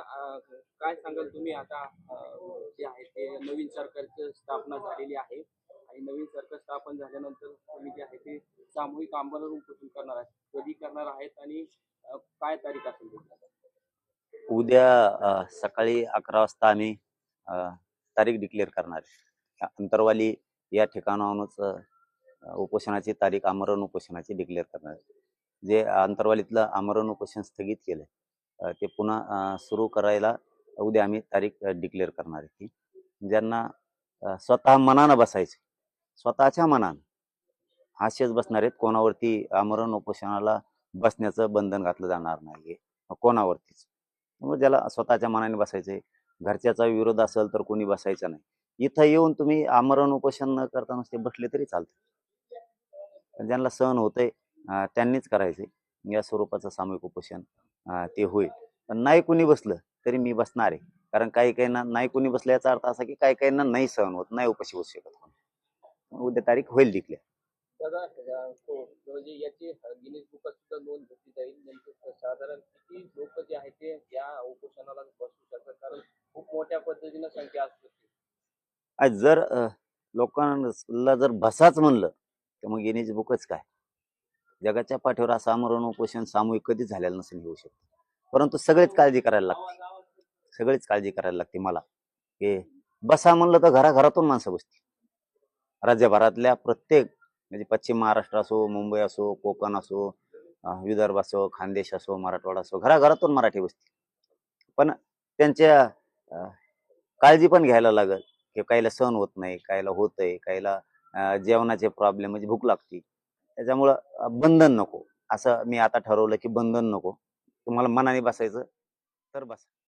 आता जे आहे ते नवीन सरकारची स्थापना झालेली आहे आणि नवीन सरकार स्थापन झाल्यानंतर तुम्ही जे आहे ते सामूहिक आंदोलन उपोषण करणार आहेत कधी करणार आहेत आणि काय तारीख असेल उद्या सकाळी अकरा वाजता आम्ही तारीख डिक्लेअर करणार आहे. अंतरवाली या ठिकाणाहूनच उपोषणाची तारीख आमरण उपोषणाची डिक्लेअर करणार जे अंतरवालीतलं आमरण उपोषण स्थगित केलं ते पुन्हा सुरू करायला उद्या आम्ही तारीख डिक्लेअर करणार आहे. ती ज्यांना स्वतः मनानं बसायचं स्वतःच्या मनानं हास्यच बसणार आहेत. कोणावरती आमरण उपोषणाला बसण्याचं बंधन घातलं जाणार नाही कोणावरतीच. मग ज्याला स्वतःच्या मनाने बसायचंय घरच्याचा विरोध असेल तर कोणी बसायचं नाही. इथं येऊन तुम्ही आमरण उपोषण न करता नुसते बसले तरी चालतं. ज्यांना सहन होतंय त्यांनीच करायचे या स्वरूपाचं सामूहिक उपोषण ते होईल. पण नाही कोणी बसलं तरी मी बसणार आहे. कारण काही काहींना नाही कोणी बसलं याचा अर्थ असा की काही काहींना नाही सहन होत नाही उपाशी बसू शकत उद्या तारीख होईल डिक्लेअर हो, म्हणजे याची गिनीज बुकात सुद्धा नोंद घेतली जाईल. नेमकं साधारण किती लोक जे आहेत ते या उपोषणाला बसू शकतात? कारण खूप मोठ्या पद्धतीनं संख्या असते जर लोकांना जर बसाच म्हणलं तर मग गिनीज बुकच काय? जगाच्या पाठीवर असं आमरण उपोषण सामूहिक कधीच झालेलं नसेल होऊ शकतं. परंतु सगळेच काळजी करायला लागते. सगळीच काळजी करायला लागते मला. की बसा म्हणलं तर घराघरातून माणसं बसतील. राज्यभरातल्या प्रत्येक म्हणजे पश्चिम महाराष्ट्र असो मुंबई असो कोकण असो विदर्भ असो खानदेश असो मराठवाडा असो घराघरातून मराठी बसतील. पण त्यांच्या काळजी पण घ्यायला लागल. की काहीला सहन होत नाही काहीला होतंय काहीला जेवणाचे प्रॉब्लेम म्हणजे भूक लागते. त्याच्यामुळं बंधन नको. असं मी आता ठरवलं की बंधन नको. तुम्हाला मनाने बसायचं तर बसा.